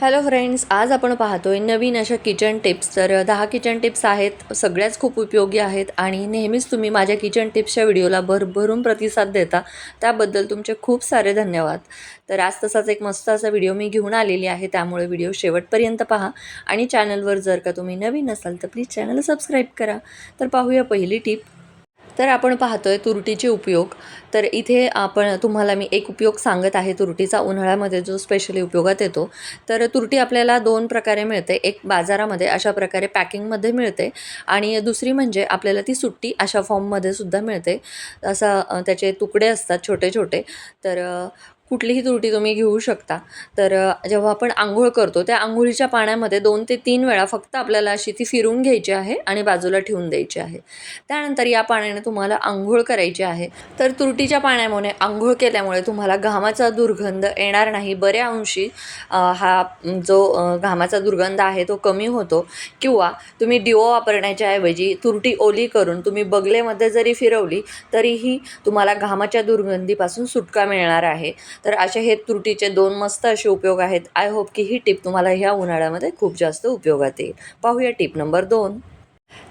Hello friends आज आपण पाहतोय नवीन अशा किचन टिप्स तर दहा किचन टिप्स आहेत सगळ्याच खूप उपयोगी आहेत आणि नेहमीच तुम्ही माझ्या किचन टिप्सच्या व्हिडिओला भरभरून प्रतिसाद देता. त्याबद्दल तुमचे खूप सारे धन्यवाद. तर आज तसाच एक मस्त असा व्हिडिओ मी घेऊन आलेली आहे. त्यामुळे व्हिडिओ शेवटपर्यंत पहा. आणि चॅनलवर जर का तुम्ही नवीन असाल तर प्लीज चॅनल सबस्क्राईब करा. तर पाहूया पहिली टिप तर आपण पाहतो आहे तुरटीचे उपयोग. तर इथे आपण तुम्हाला मी एक उपयोग सांगत आहे तुरटीचा उन्हाळ्यामध्ये जो स्पेशली उपयोगात येतो. तर तुरटी आपल्याला दोन प्रकारे मिळते. एक बाजारामध्ये अशा प्रकारे पॅकिंगमध्ये मिळते आणि दुसरी म्हणजे आपल्याला ती सुट्टी अशा फॉर्ममध्ये सुद्धा मिळते. असं त्याचे तुकडे असतात छोटे छोटे तर कुठलीही तुरटी तुम्ही घेऊ शकता. तर जेव्हा आपण आंघोळ करतो त्या आंघोळीच्या पाण्यामध्ये दोन ते तीन वेळा फक्त आपल्याला अशी ती फिरून घ्यायची आहे आणि बाजूला ठेवून द्यायची आहे. त्यानंतर या पाण्याने तुम्हाला आंघोळ करायची आहे. तर तुरटीच्या पाण्यामुळे आंघोळ केल्यामुळे तुम्हाला घामाचा दुर्गंध येणार नाही. बऱ्या अंशी हा जो घामाचा दुर्गंध आहे तो कमी होतो. किंवा तुम्ही डिओ वापरण्याच्या ऐवजी तुरटी ओली करून तुम्ही बगलेमध्ये जरी फिरवली तरीही तुम्हाला घामाच्या दुर्गंधीपासून सुटका मिळणार आहे. तर असे हे तुरटीचे दोन मस्त असे उपयोग आहेत. आय होप की ही टिप तुम्हाला ह्या उन्हाळ्यामध्ये खूप जास्त उपयोगात येईल. पाहूया टिप नंबर दोन.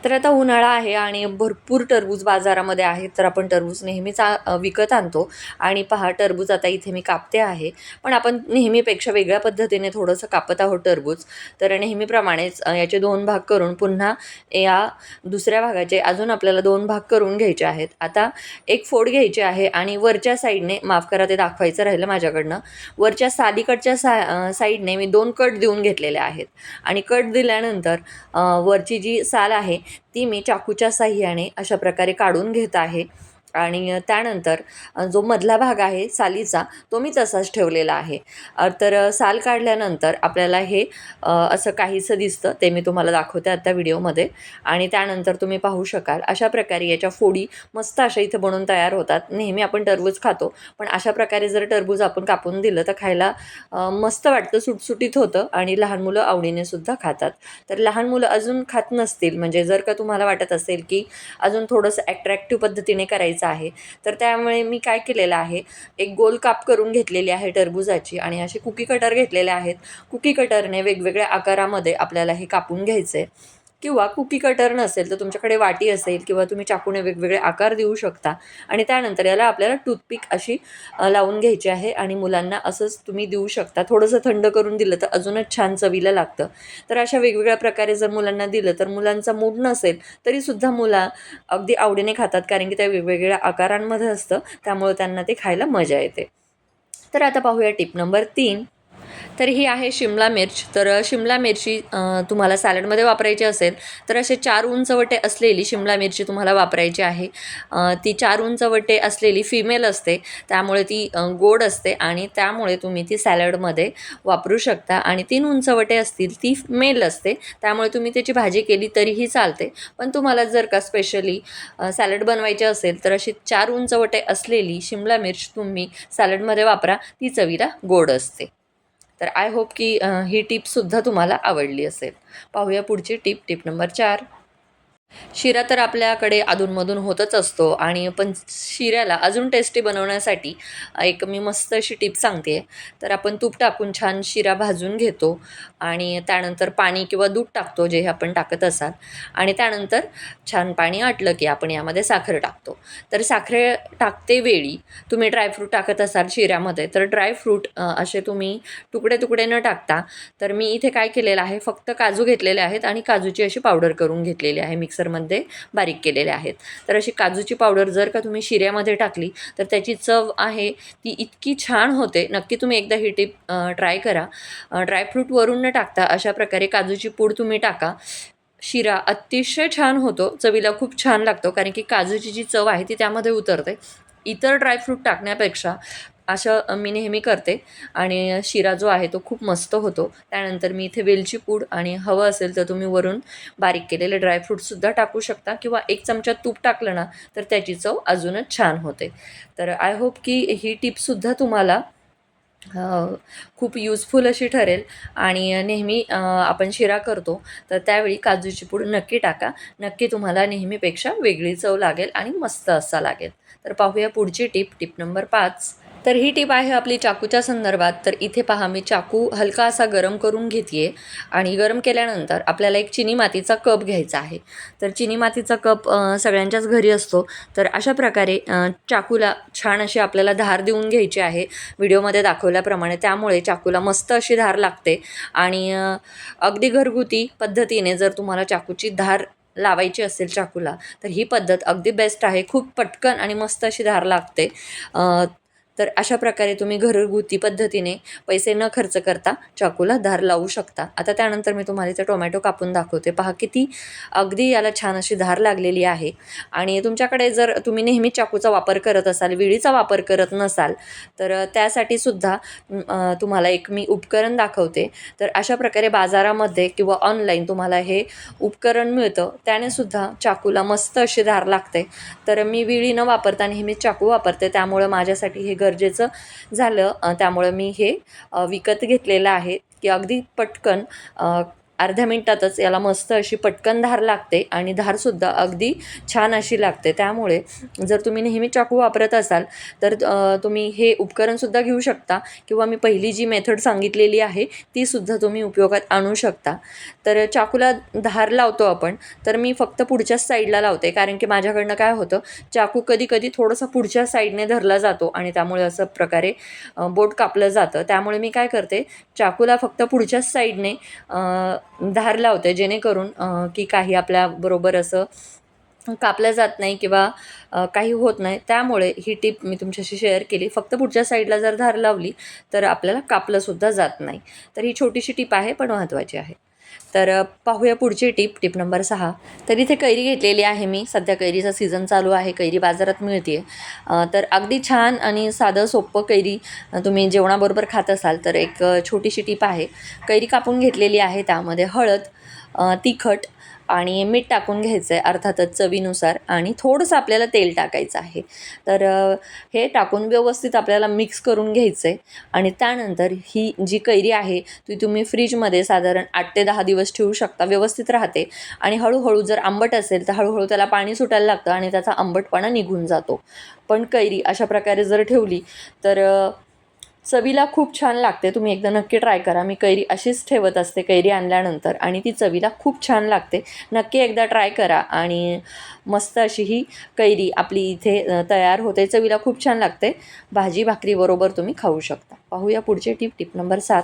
तर आता उन्हाळा आहे आणि भरपूर टरबूज बाजारामध्ये आहेत तर आपण टरबूज नेहमीच विकत आणतो. आणि पहा टरबूज आता इथे मी कापते आहे. पण आपण नेहमीपेक्षा वेगळ्या पद्धतीने थोडंसं कापत आहोत टरबूज. तर नेहमीप्रमाणेच याचे दोन भाग करून पुन्हा या दुसऱ्या भागाचे अजून आपल्याला दोन भाग करून घ्यायचे आहेत. आता एक फोड घ्यायची आहे आणि वरच्या साईडने माफ करा ते दाखवायचं राहिलं माझ्याकडनं. वरच्या सालीकडच्या सा साईडने मी दोन कट देऊन घेतलेले आहेत. आणि कट दिल्यानंतर वरची जी साल आहे ती मी चाकूच्या साह्याने अशा प्रकारे काढून घेत आहे. आणि त्यानंतर जो मधला भाग आहे सालीचा तो मी तसाच ठेवलेला आहे. तर साल काढल्यानंतर आपल्याला हे असं काहीसं दिसतं ते मी तुम्हाला दाखवते आत्ता व्हिडिओमध्ये. आणि त्यानंतर तुम्ही पाहू शकाल अशा प्रकारे याच्या फोडी मस्त अशा इथं बनवून तयार होतात. नेहमी आपण टरबूज खातो पण अशा प्रकारे जर टरबूज आपण कापून दिलं तर खायला मस्त वाटतं सुटसुटीत होतं आणि लहान मुलं आवडीने सुद्धा खातात. तर लहान मुलं अजून खात नसतील म्हणजे जर का तुम्हाला वाटत असेल की अजून थोडंसं ॲट्रॅक्टिव्ह पद्धतीने करायचं आहे. तर त्यामुळे मी काय केलेलं आहे एक गोल काप करून घेतलेली आहे टरबुजाची आणि असे कुकी कटर घेतलेले आहेत. कुकी कटरने वेगवेगळ्या आकारामध्ये आपल्याला हे कापून घ्यायचं आहे किंवा कुकी कटर नसेल तर तुमच्याकडे वाटी असेल किंवा तुम्ही चाकूने वेगवेगळे आकार देऊ शकता. आणि त्यानंतर याला आपल्याला टूथपिक अशी लावून घ्यायची आहे आणि मुलांना असंच तुम्ही देऊ शकता. थोडंसं थंड करून दिलं तर अजूनच छान चवीला लागतं. तर अशा वेगवेगळ्या प्रकारे जर मुलांना दिलं तर मुलांचा मूड नसेल तरीसुद्धा मुला अगदी आवडीने खातात कारण की त्या वेगवेगळ्या आकारांमध्ये असतं त्यामुळे त्यांना ते खायला मजा येते. तर आता पाहूया टिप नंबर तीन. तर ही आहे शिमला मिर्च. तर शिमला मिरची तुम्हाला सॅलडमध्ये वापरायची असेल तर असे चार उंचवटे असलेली शिमला मिरची तुम्हाला वापरायची आहे. ती चार उंचवटे असलेली फिमेल असते त्यामुळे ती गोड असते आणि त्यामुळे तुम्ही ती सॅलडमध्ये वापरू शकता. आणि तीन उंचवटे असतील ती मेल असते त्यामुळे तुम्ही त्याची भाजी केली तरीही चालते. पण तुम्हाला जर का स्पेशली सॅलड बनवायचे असेल तर अशी चार उंचवटे असलेली शिमला मिर्च तुम्ही सॅलडमध्ये वापरा ती चवीला गोड असते. तर आय होप की ही टिपसुद्धा तुम्हाला आवडली असेल. पाहूया पुढची टिप. टिप नंबर चार. शिरा तर आपल्याकडे अधूनमधून होतच असतो आणि पण शिऱ्याला अजून टेस्टी बनवण्यासाठी एक मी मस्त अशी टिप सांगते. तर आपण तूप टाकून छान शिरा भाजून घेतो आणि त्यानंतर पाणी किंवा दूध टाकतो जे आपण टाकत असाल. आणि त्यानंतर छान पाणी आटलं की आपण यामध्ये साखर टाकतो. तर साखर टाकते वेळी तुम्ही ड्रायफ्रूट टाकत असाल शिऱ्यामध्ये तर ड्रायफ्रूट असे तुम्ही तुकडे तुकडे न टाकता तर मी इथे काय केलेलं आहे फक्त काजू घेतलेले आहेत आणि काजूची अशी पावडर करून घेतलेली आहे मिक्स मिक्सरमध्ये बारीक केलेले आहेत. तर अशी काजूची पावडर जर का तुम्ही शिऱ्यामध्ये टाकली तर त्याची चव आहे ती इतकी छान होते. नक्की तुम्ही एकदा ही टिप ट्राय करा. ड्रायफ्रूटवरून न टाकता अशा प्रकारे काजूची पूड तुम्ही टाका. शिरा अतिशय छान होतो चवीला खूप छान लागतो कारण की काजूची जी चव आहे ती त्यामध्ये उतरते. इतर ड्रायफ्रूट टाकण्यापेक्षा असं मी नेहमी करते. आणि शिरा जो आहे तो खूप मस्त होतो. त्यानंतर मी इथे वेलची पूड आणि हवं असेल तर तुम्ही वरून बारीक केलेले ड्रायफ्रूटसुद्धा टाकू शकता किंवा एक चमचा तूप टाकलं ना तर त्याची चव अजूनच छान होते. तर आय होप की ही टिपसुद्धा तुम्हाला खूप युजफुल अशी ठरेल. आणि नेहमी आपण शिरा करतो तर त्यावेळी काजूची पूड नक्की टाका. नक्की तुम्हाला नेहमीपेक्षा वेगळी चव लागेल आणि मस्त असा लागेल. तर पाहूया पुढची टिप. टिप नंबर पाच. तर ही टीप आहे आपली चाकूच्या संदर्भात. तर इथे पहा मी चाकू हलका असा गरम करून घेते आणि गरम केल्यानंतर आपल्याला एक चिनी मातीचा कप घ्यायचा आहे. तर चिनी मातीचा कप सगळ्यांच्याच घरी असतो. तर अशा प्रकारे चाकूला छान अशी आपल्याला धार देऊन घ्यायची आहे. व्हिडिओमध्ये दाखवल्याप्रमाणे त्यामुळे चाकूला मस्त अशी धार लागते. आणि अगदी घरगुती पद्धतीने जर तुम्हाला चाकूची धार लावायची असेल चाकूला तर ही पद्धत अगदी बेस्ट आहे. खूप पटकन आणि मस्त अशी धार लागते. तर अशा प्रकारे तुम्ही घरगुती पद्धतीने पैसे न खर्च करता चाकूला धार लावू शकता. आता त्यानंतर मी तुम्हाला इथे टोमॅटो कापून दाखवते. पहा किती अगदी याला छान अशी धार लागलेली आहे. आणि तुमच्याकडे जर तुम्ही नेहमी चाकूचा वापर करत असाल विळीचा वापर करत नसाल तर त्यासाठी सुद्धा तुम्हाला एक मी उपकरण दाखवते. तर अशा प्रकारे बाजारामध्ये किंवा ऑनलाईन तुम्हाला हे उपकरण मिळतं. त्याने सुद्धा चाकूला मस्त अशी धार लागते. तर मी विळी न वापरता नेहमी चाकू वापरते. त्यामुळं माझ्यासाठी हे गरजेचं झालं. त्यामुळं मी हे विकत घेतलेलं आहे. की अगदी पटकन अर्ध्या मिनटातच याला मस्त अशी पटकन धार लागते आणि धारसुद्धा अगदी छान अशी लागते. त्यामुळे जर तुम्ही नेहमी चाकू वापरत असाल तर तुम्ही हे उपकरणसुद्धा घेऊ शकता किंवा मी पहिली जी मेथड सांगितलेली आहे तीसुद्धा तुम्ही उपयोगात आणू शकता. तर चाकूला धार लावतो आपण तर मी फक्त पुढच्याच साईडला लावते. कारण की माझ्याकडनं काय होतं चाकू कधी कधी थोडंसं पुढच्या साईडने धरला जातो आणि त्यामुळे असं प्रकारे बोट कापलं जातं. त्यामुळे मी काय करते चाकूला फक्त पुढच्याच साईडने धार लावते जेणेकरून की काही आपल्याबरोबर असं कापलं जात नाही किंवा काही होत नाही. त्यामुळे ही टीप मी तुमच्याशी शेअर केली. फक्त पुढच्या साईडला जर धार लावली तर आपल्याला कापलंसुद्धा जात नाही. तर ही छोटीशी टीप आहे पण महत्त्वाची आहे. तर पाहूया पुढची टीप टिप नंबर सहा. तर इथे कैरी घेतलेली आहे मी. सध्या कैरीचा सीझन चालू आहे कैरी बाजारात मिळते तर अगदी छान आणि साधं सोपं कैरी तुम्ही जेवणाबरोबर खात असाल तर एक छोटीशी टिप आहे. कैरी कापून घेतलेली आहे त्यामध्ये हळद तिखट आणि मीठ टाकून घ्यायचं आहे अर्थातच चवीनुसार आणि थोडंसं आपल्याला तेल टाकायचं आहे. तर हे टाकून व्यवस्थित आपल्याला मिक्स करून घ्यायचं आहे आणि त्यानंतर ही जी कैरी आहे ती तुम्ही फ्रीजमध्ये साधारण आठ ते दहा दिवस ठेवू शकता व्यवस्थित राहते. आणि हळूहळू जर आंबट असेल तर हळूहळू त्याला पाणी सुटायला लागतं आणि त्याचा आंबटपणा निघून जातो. पण कैरी अशा प्रकारे जर ठेवली तर चवीला खूप छान लागते. तुम्ही एकदा नक्की ट्राय करा. मी कैरी अशीच ठेवत असते कैरी आणल्यानंतर. आणि ती चवीला खूप छान लागते. नक्की एकदा ट्राय करा. आणि मस्त अशी ही कैरी आपली इथे तयार होते. चवीला खूप छान लागते. भाजी भाकरीबरोबर तुम्ही खाऊ शकता. पाहूया पुढचे टिप टिप नंबर सात.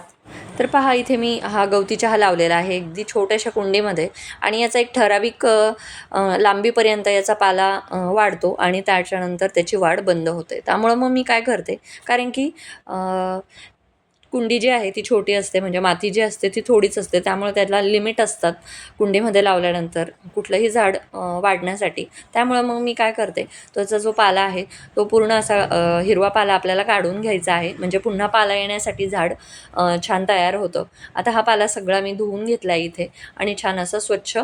तर पहा इथे मी हा गवती चहा लावलेला आहे अगदी छोट्याशा कुंडीमध्ये. आणि याचा एक ठराविक लांबीपर्यंत याचा पाला वाढतो आणि त्याच्यानंतर त्याची वाढ बंद होते. त्यामुळं मग मी काय करते? कारण की कुंडी जी आहे ती छोटी असते म्हणजे माती जी असते ती थोडीच असते त्यामुळे त्याला लिमिट असतात कुंडीमध्ये लावल्यानंतर कुठलंही झाड वाढण्यासाठी. त्यामुळं मग मी काय करते त्याचा जो पाला आहे तो पूर्ण असा हिरवा पाला आपल्याला काढून घ्यायचा आहे. म्हणजे पुन्हा पाला येण्यासाठी झाड छान तयार होतं. आता हा पाला सगळा मी धुवून घेतला आहे इथे आणि छान असा स्वच्छ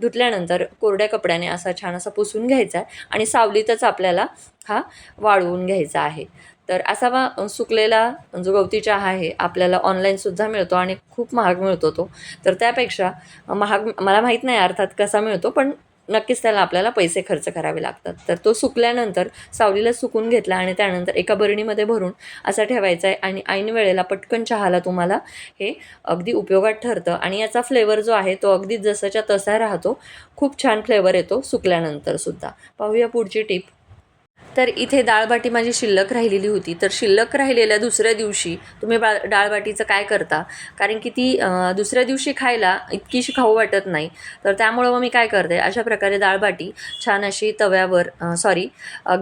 धुतल्यानंतर कोरड्या कपड्याने असा छान असा पुसून घ्यायचा आहे आणि सावलीतच आपल्याला हा वाळवून घ्यायचा आहे. तर असा वा सुकलेला जो गवती चहा आहे आपल्याला ऑनलाईनसुद्धा मिळतो आणि खूप महाग मिळतो तो. तर त्यापेक्षा महाग मला माहीत नाही अर्थात कसा मिळतो पण नक्कीच त्याला आपल्याला पैसे खर्च करावे लागतात. तर तो सुकल्यानंतर सावलीला सुकून घेतला आणि त्यानंतर एका बरणीमध्ये भरून असा ठेवायचा आहे आणि ऐन वेळेला पटकन चहाला तुम्हाला हे अगदी उपयोगात ठरतं. आणि याचा फ्लेवर जो आहे तो अगदी जसाच्या तसा राहतो. खूप छान फ्लेवर येतो सुकल्यानंतर सुद्धा. पाहूया पुढची टीप तर इथे डाळबाटी माझी शिल्लक राहिलेली होती. तर शिल्लक राहिलेल्या दुसऱ्या दिवशी तुम्ही बा डाळबाटीचं काय करता? कारण की ती दुसऱ्या दिवशी खायला इतकीशी खाऊ वाटत नाही. तर त्यामुळं मग मी काय करते? अशा प्रकारे डाळबाटी छान अशी तव्यावर सॉरी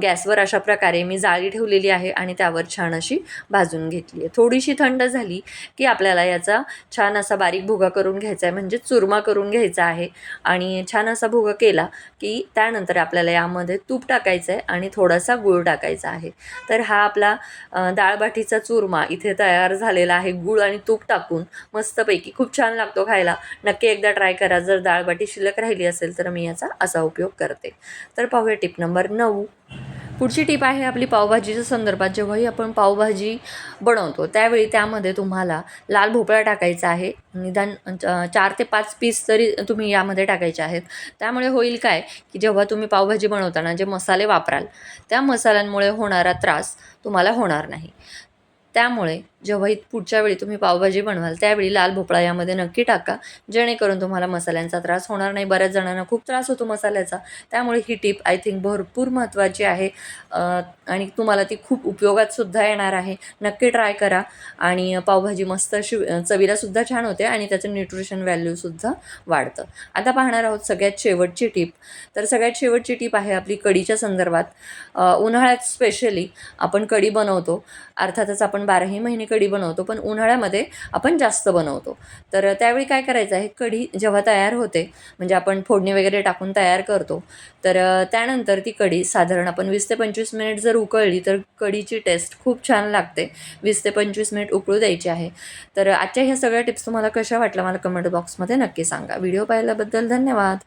गॅसवर अशा प्रकारे मी जाळी ठेवलेली आहे आणि त्यावर छान अशी भाजून घेतली आहे. थोडीशी थंड झाली की आपल्याला याचा छान असा बारीक भुगा करून घ्यायचा आहे. म्हणजे चुरमा करून घ्यायचा आहे आणि छान असा भुगा केला की त्यानंतर आपल्याला यामध्ये तूप टाकायचं आहे आणि थोडा थोडासा गूळ टाकायचा आहे. तर हा आपला डाळबाटीचा चुरमा इथे तयार झालेला आहे. गूळ आणि तूप टाकून मस्तपैकी खूप छान लागतो खायला. नक्की एकदा ट्राय करा. जर डाळबाटी शिल्लक राहिली असेल तर मी याचा असा उपयोग करते. तर पाहूया टिप नंबर नऊ. पुढची टीप आहे आपली पावभाजीच्या संदर्भात. जेव्हाही आपण पावभाजी बनवतो त्यावेळी त्यामध्ये तुम्हाला लाल भोपळा टाकायचा आहे. निदान चार ते पाच पीस तरी तुम्ही यामध्ये टाकायचे आहेत. त्यामुळे होईल काय की जेव्हा तुम्ही पावभाजी बनवताना जे मसाले वापराल त्या मसाल्यांमुळे होणारा त्रास तुम्हाला होणार नाही. त्यामुळे जेव्हाही पुढच्या वेळी तुम्ही पावभाजी बनवाल त्यावेळी लाल भोपळा यामध्ये नक्की टाका. जेणेकरून तुम्हाला मसाल्यांचा त्रास होणार नाही. बऱ्याच जणांना खूप त्रास होतो मसाल्याचा. त्यामुळे ही टीप आय थिंक भरपूर महत्त्वाची आहे. आणि तुम्हाला ती खूप उपयोगात सुद्धा येणार आहे. नक्की ट्राय करा. आणि पावभाजी मस्त अशी चवीलासुद्धा छान होते आणि त्याचं न्यूट्रिशन व्हॅल्यूसुद्धा वाढतं. आता पाहणार आहोत सगळ्यात शेवटची टीप. तर सगळ्यात शेवटची टीप आहे आपली कढीच्या संदर्भात. उन्हाळ्यात स्पेशली आपण कढी बनवतो. अर्थातच आपण बाराही महिने कढी बनवतो पण उन्हाळ्यामध्ये आपण जास्त बनवतो. तर त्यावेळी काय करायचं आहे कढी जेव्हा तयार होते म्हणजे आपण फोडणी वगैरे टाकून तयार करतो तर त्यानंतर ती कढी साधारण आपण वीस ते पंचवीस मिनिट जर उकळली तर कढीची टेस्ट खूप छान लागते. वीस ते पंचवीस मिनिट उकळू द्यायची आहे. तर आजच्या ह्या सगळ्या टिप्स तुम्हाला कशा वाटल्या मला कमेंट बॉक्समध्ये नक्की सांगा. व्हिडिओ पाहिल्याबद्दल धन्यवाद.